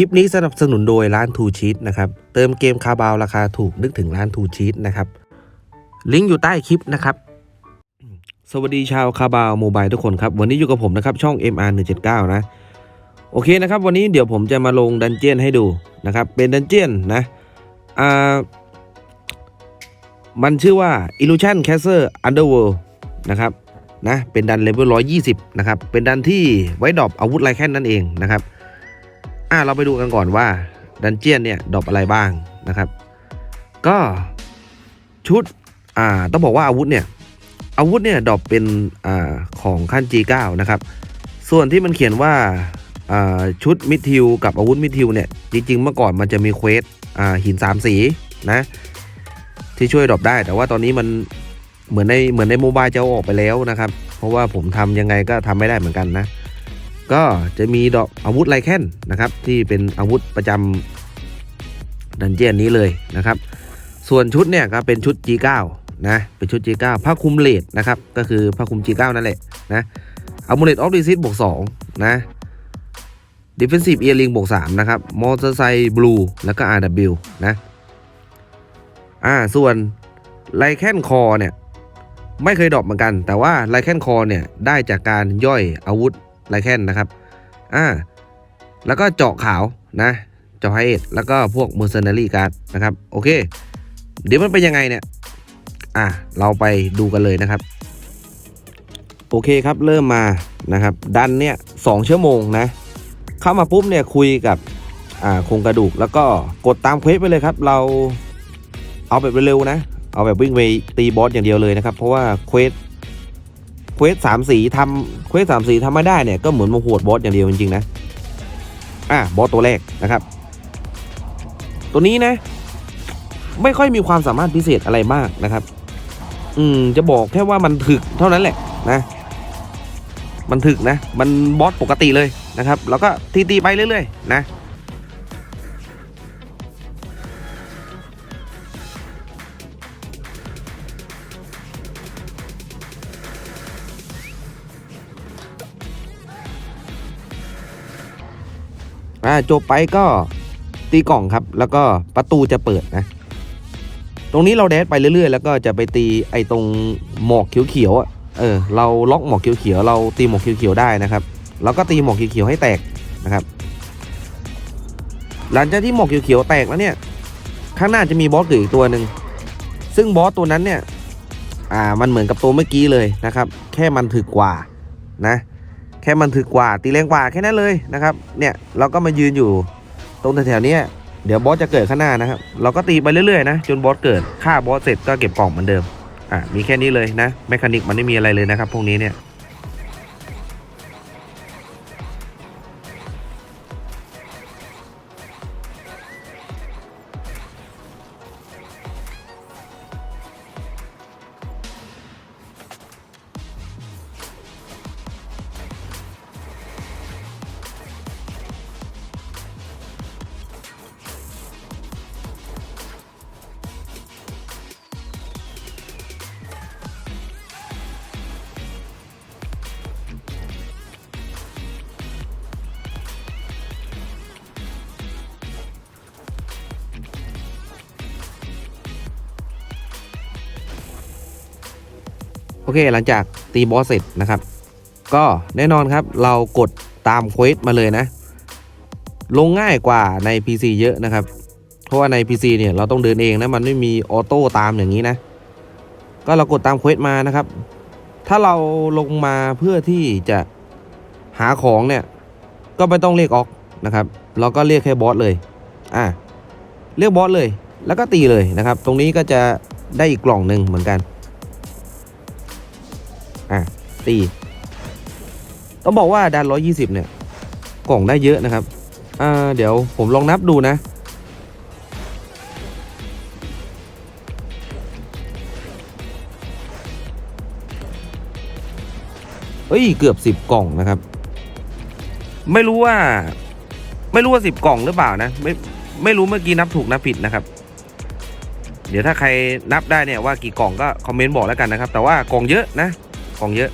คลิปนี้สนับสนุนโดยร้านทูชีตนะครับเติมเกมคาบาวราคาถูกนึกถึงร้านทูชีตนะครับลิงก์อยู่ใต้คลิปนะครับ สวัสดีชาวคาบาวโมบายทุกคนครับ วันนี้อยู่กับผมนะครับ ช่อง MR 179นะโอเคนะครับ วันนี้เดี๋ยวผมจะมาลงดันเจียนให้ดูนะครับ เป็นดันเจียนนะอ่ามันชื่อว่า Illusion Castle Underworld นะครับนะเป็นดันเลเวล120 นะครับ เป็นดันที่ไว้ดรอปอาวุธไรแค่นนั่นเองนะครับ อะเราไปดูกันก่อนว่าดันเจียนเนี่ยดรอปอะไรบ้างนะครับ ก็ชุดอ่าต้องบอกว่าอาวุธเนี่ยอาวุธเนี่ยดรอปเป็นอ่าของขั้น G9 นะครับส่วนที่มันเขียนว่าอ่าชุดมิดทิวกับอาวุธมิดทิวเนี่ยจริงๆเมื่อก่อนมันจะมีเควสอ่าหินสามสีนะที่ช่วยดรอปได้ แต่ว่าตอนนี้มันเหมือนในเหมือนในโมบายจะอออกไปแล้วนะครับ เพราะว่าผมทำยังไงก็ทำไม่ได้เหมือนกันนะ ก็จะมีดอกอาวุธไลแคนนะครับ ที่เป็นอาวุธประจำดันเจียนนี้เลยนะครับ ส่วนชุดเนี่ยก็เป็นชุด G9 นะเป็นชุด G9 ผ้าคลุมเลดนะครับก็คือผ้าคลุม G9 นั่นแหละนะอามูเลตออฟดิซิตบวก2นะดิฟเฟนซีฟเอียริงบวก3นะครับมอเตอร์ไซค์บลูแล้วก็ RW นะอ่าส่วนไลแคนคอเนี่ยไม่เคยดรอปเหมือนกัน แต่ว่าไลแคนคอเนี่ยได้จากการย่อยอาวุธ ไลแคนนะครับอ่าแล้วก็เจาะขาวนะเจาะไฮเอทแล้วก็พวก Mercenary Guard นะครับโอเค เดี๋ยวมันเป็นยังไงเนี่ยอะเราไปดูกันเลยนะครับ โอเคครับเริ่มมานะครับ ดันเนี่ยสองชั่วโมงนะ เข้ามาปุ๊บเนี่ยคุยกับอ่าโครงกระดูกแล้วก็กดตามเควสไปเลยครับ เราเอาแบบเร็วๆนะ เอาแบบวิ่งไปตีบอสอย่างเดียวเลยนะครับ เพราะว่าเควส เควสสามสีทำเควสสามสีทำไม่ได้เนี่ยก็เหมือนมาหดบอสอย่างเดียวจริงๆนะ อะบอสตัวแรกนะครับ ตัวนี้นะ ไม่ค่อยมีความสามารถพิเศษอะไรมากนะครับ อืมจะบอกแค่ว่ามันถึกเท่านั้นแหละนะ มันถึกนะ มันบอสปกติเลยนะครับ แล้วก็ตีตีๆไปเรื่อยๆนะ อ่าจบไปก็ตีกล่องครับ แล้วก็ประตูจะเปิดนะ ตรงนี้เราแดดไปเรื่อยๆ แล้วก็จะไปตีไอ้ตรงหมอกเขียวๆอะเออเราล็อกหมอกเขียวๆเราตีหมอกเขียวๆได้นะครับแล้วก็ตีหมอกเขียวๆให้แตกนะครับ หลังจากที่หมอกเขียวๆแตกแล้วเนี่ย ข้างหน้าจะมีบอสเกิดอีกตัวหนึ่งซึ่งบอสตัวนั้นเนี่ย อ่ามันเหมือนกับตัวเมื่อกี้เลยนะครับ แค่มันถึกกว่านะ ค่มันถึกกว่าตีแรงกว่าแค่นั้นเลยนะครับ เนี่ยเราก็มายืนอยู่ตรงแถวๆนี้เดี๋ยวบอสจะเกิดข้างหน้านะครับ เราก็ตีไปเรื่อยๆนะจนบอสเกิดฆ่าบอสเสร็จก็เก็บกล่องเหมือนเดิมอะมีแค่นี้เลยนะแมคานิกมันไม่มีอะไรเลยนะครับพวกนี้เนี่ย อเคหลังจากตีบอสเสร็จนะครับ ก็แน่นอนครับเรากดตามเควสมาเลยนะ ลงง่ายกว่าใน PC เยอะนะครับ เพราะว่าใน PC เนี่ยเราต้องเดินเองนะมันไม่มีออโต้ตามอย่างนี้นะ ก็เรากดตามเควสมานะครับ ถ้าเราลงมาเพื่อที่จะหาของเนี่ย ก็ไม่ต้องเรียกออกนะครับ เราก็เรียกแค่บอสเลย อะเรียกบอสเลย แล้วก็ตีเลยนะครับ ตรงนี้ก็จะได้อีกกล่องหนึ่งเหมือนกัน อะตีต้องบอกว่าดัน120เนี่ย กล่องได้เยอะนะครับ อ่า เดี๋ยวผมลองนับดูนะ เฮ้ย เกือบ10กล่องนะครับ ไม่รู้ว่า ไม่รู้ว่า10กล่องหรือเปล่านะ ไม่ไม่รู้เมื่อกี้นับถูกนับผิดนะครับ เดี๋ยวถ้าใครนับได้เนี่ยว่ากี่กล่องก็คอมเมนต์บอกแล้วกันนะครับ แต่ว่ากล่องเยอะนะ กองเยอะ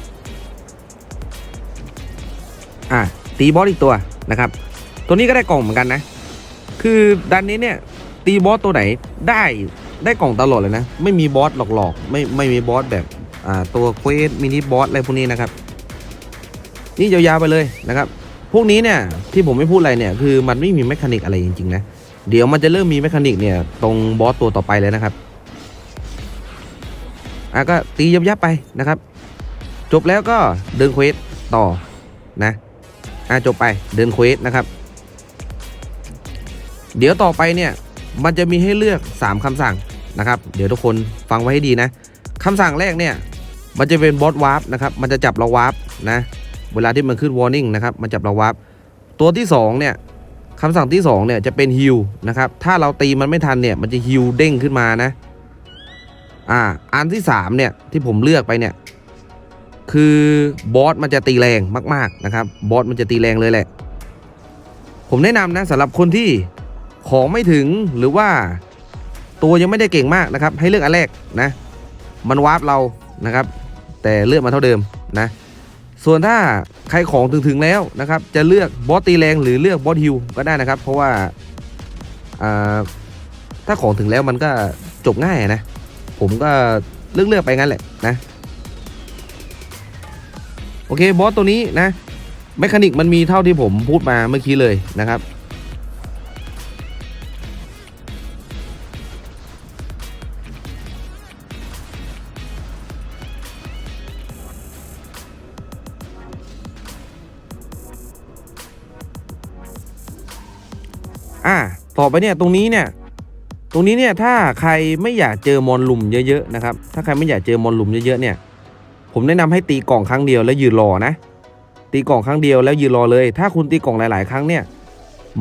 อะตีบอสอีกตัวนะครับ ตัวนี้ก็ได้กล่องเหมือนกันนะ คือดันนี้เนี่ย ตีบอสตัวไหนได้ได้กล่องตลอดเลยนะ ไม่มีบอสหลอกๆ ไม่ไม่มีบอสแบบอ่าตัวเควสมินิบอสอะไรพวกนี้นะครับ นี่ยาวๆไปเลยนะครับ พวกนี้เนี่ยที่ผมไม่พูดอะไรเนี่ยคือมันไม่มีแมคานิกอะไรจริงๆนะเดี๋ยวมันจะเริ่มมีแมคานิกเนี่ยตรงบอสตัวต่อไปเลยนะครับอะก็ตียับๆไปนะครับ จบแล้วก็เดินเควสต่อนะอะจบไปเดินเควสนะครับ เดี๋ยวต่อไปเนี่ยมันจะมีให้เลือก 3คำสั่งนะครับ เดี๋ยวทุกคนฟังไว้ให้ดีนะคำสั่งแรกเนี่ยมันจะเป็นบอสวาร์ปนะครับ มันจะจับเราวาร์ปนะ เวลาที่มันขึ้น warning นะครับ มันจับเราวาร์ปตัวที่สองเนี่ยคำสั่งที่สองเนี่ยจะเป็นฮิลนะครับ ถ้าเราตีมันไม่ทันเนี่ยมันจะฮิลเด้งขึ้นมานะ อ่า อันที่สามเนี่ยที่ผมเลือกไปเนี่ย คือบอสมันจะตีแรงมาก ๆ นะครับบอสมันจะตีแรงเลยแหละ ผมแนะนำนะสำหรับคนที่ของไม่ถึงหรือว่าตัวยังไม่ได้เก่งมากนะครับ ให้เลือกอันแรกนะ มันวาร์ปเรานะครับ แต่เลือกมาเท่าเดิมนะ ส่วนถ้าใครของถึงถึงๆแล้วนะครับ จะเลือกบอสตีแรงหรือเลือกบอสฮิลก็ได้นะครับ เพราะว่าถ้าของถึงแล้วมันก็จบง่ายนะ ผมก็เลือกเลือกๆไปงั้นแหละนะ โอเคบอสตัวนี้นะแมคานิกมันมีเท่าที่ผมพูดมาเมื่อกี้เลยนะครับ อ่าต่อไปเนี่ยตรงนี้เนี่ยตรงนี้เนี่ยถ้าใครไม่อยากเจอมอนลุมเยอะๆนะครับ ถ้าใครไม่อยากเจอมอนลุมเยอะๆเนี่ย ผมแนะนำให้ตีกล่องครั้งเดียวแล้วยืนรอนะ ตีกล่องครั้งเดียวแล้วยืนรอเลย ถ้าคุณตีกล่องหลาย ๆ ครั้งเนี่ย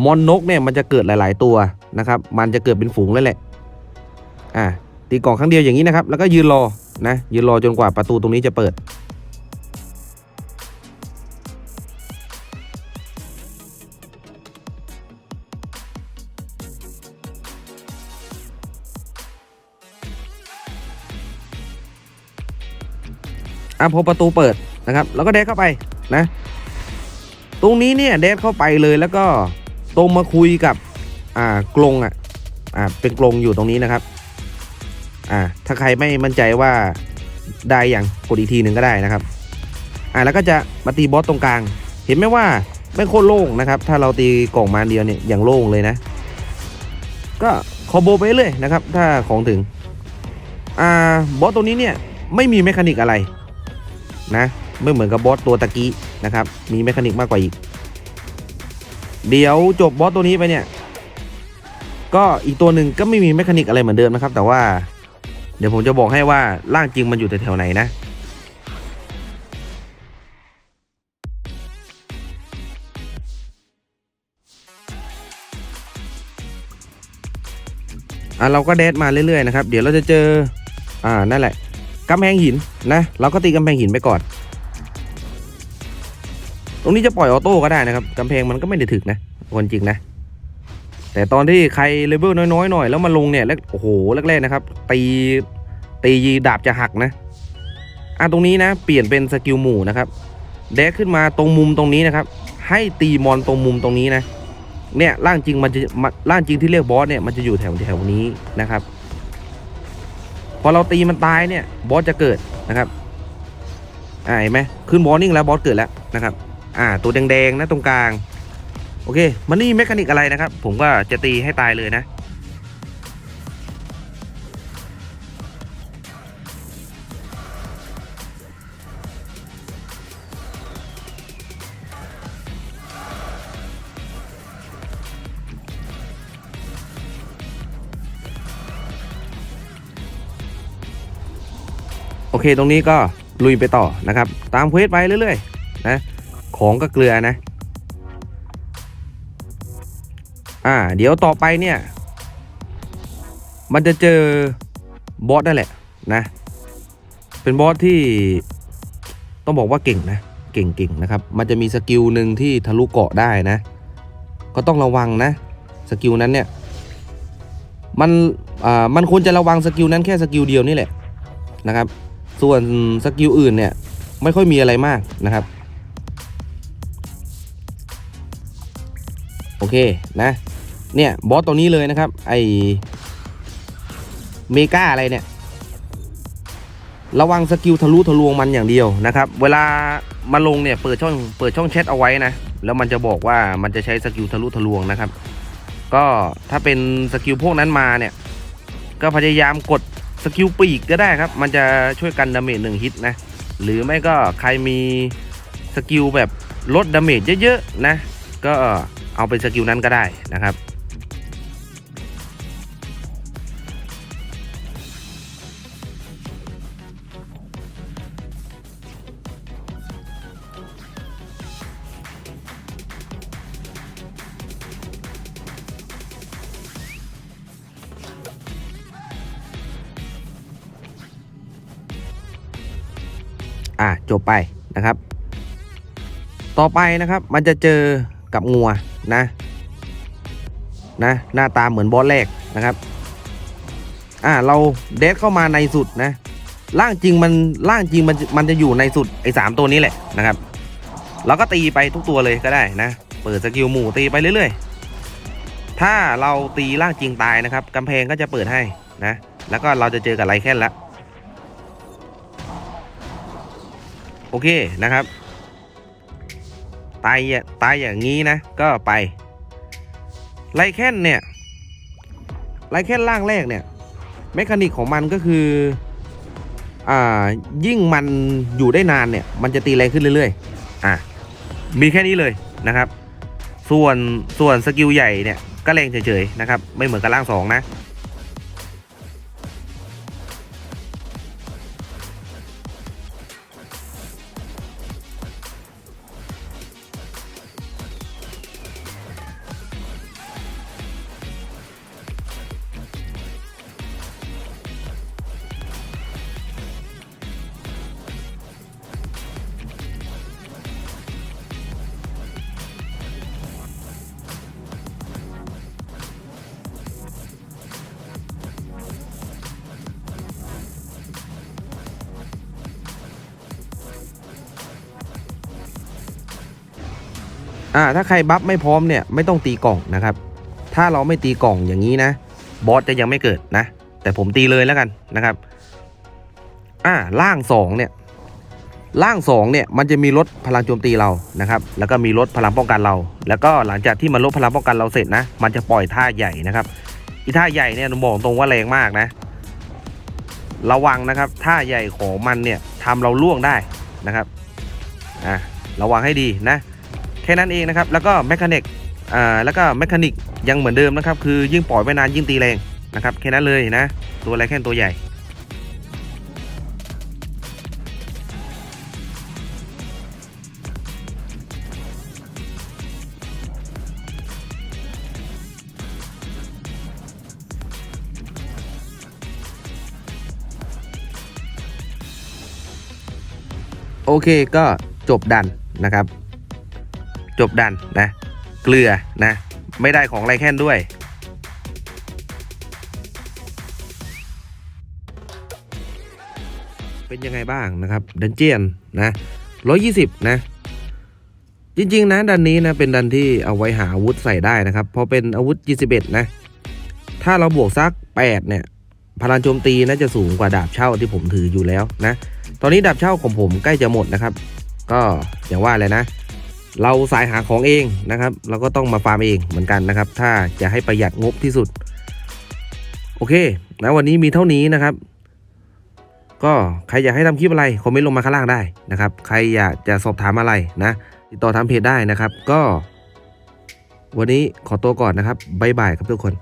มอนนกเนี่ยมันจะเกิดหลาย ๆ ตัวนะครับ มันจะเกิดเป็นฝูงเลยแหละอ่าตีกล่องครั้งเดียวอย่างนี้นะครับ แล้วก็ยืนรอนะยืนรอจนกว่าประตูตรงนี้จะเปิด อะพอประตูเปิดนะครับ แล้วก็แดกเข้าไปนะ ตรงนี้เนี่ยแดกเข้าไปเลยแล้วก็ตรงมาคุยกับอ่ากรงอะอ่าเป็นกรงอยู่ตรงนี้นะครับอ่าถ้าใครไม่มั่นใจว่าได้อย่างกดอีกทีหนึ่งก็ได้นะครับอ่าแล้วก็จะมาตีบอสตรงกลาง เห็นไหมว่าไม่โคตรโล่งนะครับ ถ้าเราตีกล่องมาเดียวเนี่ยอย่างโล่งเลยนะ ก็คอโบไปเรื่อยนะครับ ถ้าของถึงอ่าบอสตัวนี้เนี่ยไม่มีแมคานิกอะไร นะไม่เหมือนกับบอสตัวตะกี้นะครับมีแมคานิกมากกว่าอีก เดี๋ยวจบบอสตัวนี้ไปเนี่ย ก็อีกตัวหนึ่งก็ไม่มีแมคานิกอะไรเหมือนเดิมนะครับ แต่ว่า เดี๋ยวผมจะบอกให้ว่าร่างจริงมันอยู่แถวๆไหนนะอะเราก็เดทมาเรื่อยๆนะครับ เดี๋ยวเราจะเจอ อ่านั่นแหละ กำแพงหินนะ เราก็ตีกำแพงหินไปก่อน ตรงนี้จะปล่อยออโต้ก็ได้นะครับกำแพงมันก็ไม่ได้ถึกนะคนจริงนะ แต่ตอนที่ใครเลเวลน้อยๆหน่อยแล้วมาลงเนี่ยแล้วโอ้โหแรกๆนะครับ ตีตีดาบจะหักนะอะตรงนี้นะ เปลี่ยนเป็นสกิลหมู่นะครับแดกขึ้นมาตรงมุมตรงนี้นะครับ ให้ตีมอนตรงมุมตรงนี้นะเนี่ยร่างจริงมันจะมาร่างจริงที่เรียกบอสเนี่ยมันจะอยู่แถวแถวนี้นะครับ พอเราตีมันตายเนี่ยบอสจะเกิดนะครับอ่าเห็นไหมขึ้นบอสนิ่งแล้วบอสเกิดแล้วนะครับอ่าตัวแดงๆนะตรงกลาง โอเค มันนี่แมคานิกอะไรนะครับ ผมก็จะตีให้ตายเลยนะ เคตรงนี้ก็ลุยไปต่อนะครับ ตามเควสไปเรื่อยๆนะของก็เกลือนะ อ่า เดี๋ยวต่อไปเนี่ย มันจะเจอบอสนั่นแหละนะ เป็นบอสที่ต้องบอกว่าเก่งนะ เก่งๆนะครับ มันจะมีสกิลหนึ่งที่ทะลุเกาะได้นะ ก็ต้องระวังนะ สกิลนั้นเนี่ย มัน อ่า มันควรจะระวังสกิลนั้นแค่สกิลเดียวนี่แหละนะครับ ส่วนสกิลอื่นเนี่ย ไม่ค่อยมีอะไรมากนะครับ โอเคนะ เนี่ย บอสตัวนี้เลยนะครับ ไอเมกาอะไรเนี่ย ระวังสกิลทะลุทะลวงมันอย่างเดียวนะครับ เวลามาลงเนี่ยเปิดช่องเปิดช่องแชทเอาไว้นะ แล้วมันจะบอกว่ามันจะใช้สกิลทะลุทะลวงนะครับ ก็ถ้าเป็นสกิลพวกนั้นมาเนี่ย ก็พยายามกด สกิลปีกก็ได้ครับ มันจะช่วยกันดาเมจหนึ่งฮิตนะ หรือไม่ก็ใครมีสกิลแบบลดดาเมจเยอะๆนะ ก็เอาเป็นสกิลนั้นก็ได้นะครับ อะจบไปนะครับ ต่อไปนะครับมันจะเจอกับงัวนะนะหน้าตาเหมือนบอสแรกนะครับอ่าเราเดทเข้ามาในสุดนะล่างจริงมันล่างจริงมันมันจะอยู่ในสุดไอ้สามตัวนี้แหละนะครับเราก็ตีไปทุกตัวเลยก็ได้นะ เปิดสกิลหมู่ตีไปเรื่อยๆ ถ้าเราตีล่างจริงตายนะครับกำแพงก็จะเปิดให้นะ แล้วก็เราจะเจอกับไรแค่นแล้ว โอเคนะครับตายอย่าตายอย่างนี้นะก็ไปไลแคนเนี่ยไลแคนล่างแรกเนี่ยเมคานิกของมันก็คืออ่ายิ่งมันอยู่ได้นานเนี่ยมันจะตีแรงขึ้นเรื่อยๆอะมีแค่นี้เลยนะครับ ส่วนส่วนสกิลใหญ่เนี่ยก็แรงเฉยๆนะครับไม่เหมือนกับล่างสองนะ อ่าถ้าใครบัฟไม่พร้อมเนี่ยไม่ต้องตีกล่องนะครับ ถ้าเราไม่ตีกล่องอย่างนี้นะบอสจะยังไม่เกิดนะ แต่ผมตีเลยแล้วกันนะครับอ่าล่างสองเนี่ยล่างสองเนี่ยมันจะมีลดพลังโจมตีเรานะครับ แล้วก็มีลดพลังป้องกันเรา แล้วก็หลังจากที่มันลดพลังป้องกันเราเสร็จนะ มันจะปล่อยท่าใหญ่นะครับอีท่าใหญ่เนี่ยผมบอกตรงว่าแรงมากนะ ระวังนะครับท่าใหญ่ของมันเนี่ยทำเราล่วงได้นะครับอ่าระวังให้ดีนะ แค่นั้นเองนะครับ แล้วก็แมคานิกอ่าแล้วก็แมคานิกยังเหมือนเดิมนะครับ คือยิ่งปล่อยไว้นานยิ่งตีแรงนะครับแค่นั้นเลยนะ ตัวอะไรแค่ตัวใหญ่โอเคก็จบดันนะครับ จบดันนะ เกลือนะ ไม่ได้ของไรแค่นด้วย เป็นยังไงบ้างนะครับดันเจียนนะร้อยี่สิบนะ จริง ๆ นะ ดันนี้นะ เป็นดันที่เอาไว้หาอาวุธใส่ได้นะครับ พอเป็นอาวุธ21นะ ถ้าเราบวกสัก8เนี่ยพลังโจมตีน่าจะสูงกว่าดาบเช่าที่ผมถืออยู่แล้วนะ ตอนนี้ดาบเช่าของผมใกล้จะหมดนะครับ ก็อย่างว่าเลยนะ เราสายหาของเองนะครับ เราก็ต้องมาฟาร์มเองเหมือนกันนะครับ ถ้าจะให้ประหยัดงบที่สุด โอเคนะวันนี้มีเท่านี้นะครับ ก็ใครอยากให้ทำคลิปอะไรคอมเมนต์ลงมาข้างล่างได้นะครับ ใครอยากจะสอบถามอะไรนะ ติดต่อทางเพจได้นะครับ ก็ วันนี้ขอตัวก่อนนะครับบ๊ายบายครับทุกคน